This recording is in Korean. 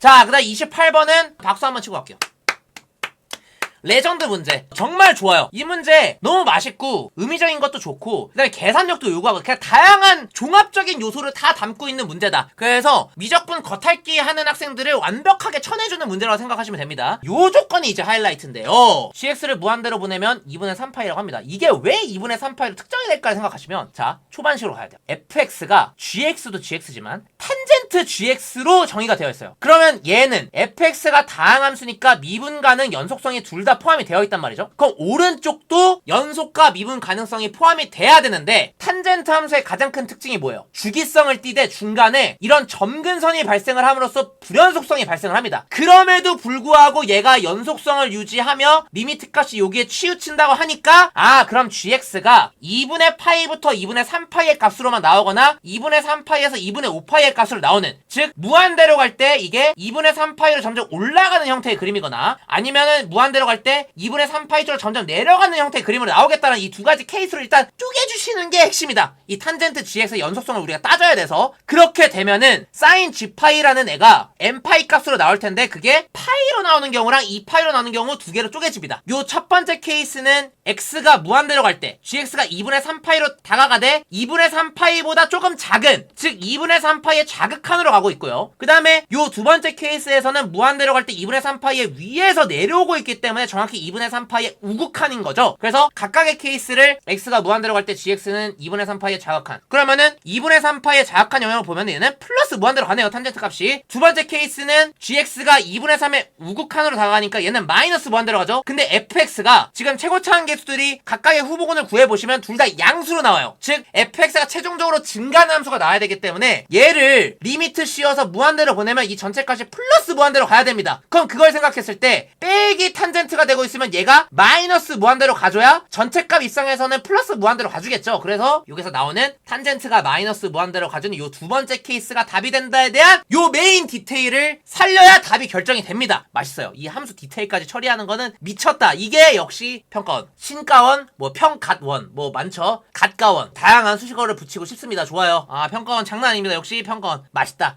자, 그 다음 28번은 박수 한번 치고 갈게요. 레전드 문제. 정말 좋아요. 이 문제 너무 맛있고 의미적인 것도 좋고 그다음에 계산력도 요구하고 그냥 다양한 종합적인 요소를 다 담고 있는 문제다. 그래서 미적분 겉핥기 하는 학생들을 완벽하게 쳐내주는 문제라고 생각하시면 됩니다. 요 조건이 이제 하이라이트인데요. CX를 무한대로 보내면 2분의 3파이라고 합니다. 이게 왜 2분의 3파이로 특정이 될까 생각하시면 자 초반식으로 가야 돼요. Fx가 gx도 gx지만 탄젠 트 gx로 정의가 되어 있어요 그러면 얘는 fx가 다항 함수니까 미분 가능 연속성이 둘 다 포함이 되어 있단 말이죠. 그럼 오른쪽도 연속과 미분 가능성이 포함이 돼야 되는데 탄젠트 함수의 가장 큰 특징이 뭐예요? 주기성을 띠되 중간에 이런 점근선이 발생을 함으로써 불연속성이 발생을 합니다. 그럼에도 불구하고 얘가 연속성을 유지하며 리미트 값이 여기에 치우친다고 하니까 아 그럼 gx가 2분의 파이부터 2분의 3파이의 값으로만 나오거나 2분의 3파이에서 2분의 5파이의 값으로 나오는 즉 무한대로 갈 때 이게 2분의 3파이로 점점 올라가는 형태의 그림이거나 아니면은 무한대로 갈 때 2분의 3파이 쪽으로 점점 내려가는 형태의 그림으로 나오겠다는 이 두 가지 케이스를 일단 쪼개주시는 게 핵심이다. 이 탄젠트 gx의 연속성을 우리가 따져야 돼서 그렇게 되면은 사인 g파이라는 애가 n파이 값으로 나올 텐데 그게 파이로 나오는 경우랑 2파이로 나오는 경우 두 개로 쪼개집니다. 요 첫 번째 케이스는 x가 무한대로 갈 때 gx가 2분의 3파이로 다가가되 2분의 3파이보다 조금 작은 즉 2분의 3파이의 자극 한으로 가고 있고요. 그 다음에 요 두 번째 케이스에서는 무한대로 갈 때 2분의 3파이의 위에서 내려오고 있기 때문에 정확히 2분의 3파이의 우극한인 거죠. 그래서 각각의 케이스를 x가 무한대로 갈 때 gx는 2분의 3파이의 자극한 그러면은 2분의 3파이의 자극한 영역을 보면 얘는 플러스 무한대로 가네요. 탄젠트 값이 두 번째 케이스는 gx가 2분의 3의 우극한으로 다가가니까 얘는 마이너스 무한대로 가죠. 근데 fx가 지금 최고차항 개수들이 각각의 후보군을 구해보시면 둘 다 양수로 나와요. 즉 fx가 최종적으로 증가하는 함수가 나와야 되기 때문에 얘를 리미트 씌워서 무한대로 보내면 이 전체 값이 플러스 무한대로 가야 됩니다. 그럼 그걸 생각했을 때 빼기 탄젠트가 되고 있으면 얘가 마이너스 무한대로 가줘야 전체 값 입장에서는 플러스 무한대로 가주겠죠. 그래서 여기서 나오는 탄젠트가 마이너스 무한대로 가주는 요두 번째 케이스가 답이 된다에 대한 요 메인 디테일을 살려야 답이 결정이 됩니다. 맛있어요. 이 함수 디테일까지 처리하는 거는 미쳤다. 이게 역시 평가원, 신가원, 뭐 평갓원, 뭐 많죠. 갓가원, 다양한 수식어를 붙이고 싶습니다. 좋아요. 아 평가원 장난 아닙니다. 역시 평가원 맛 있다.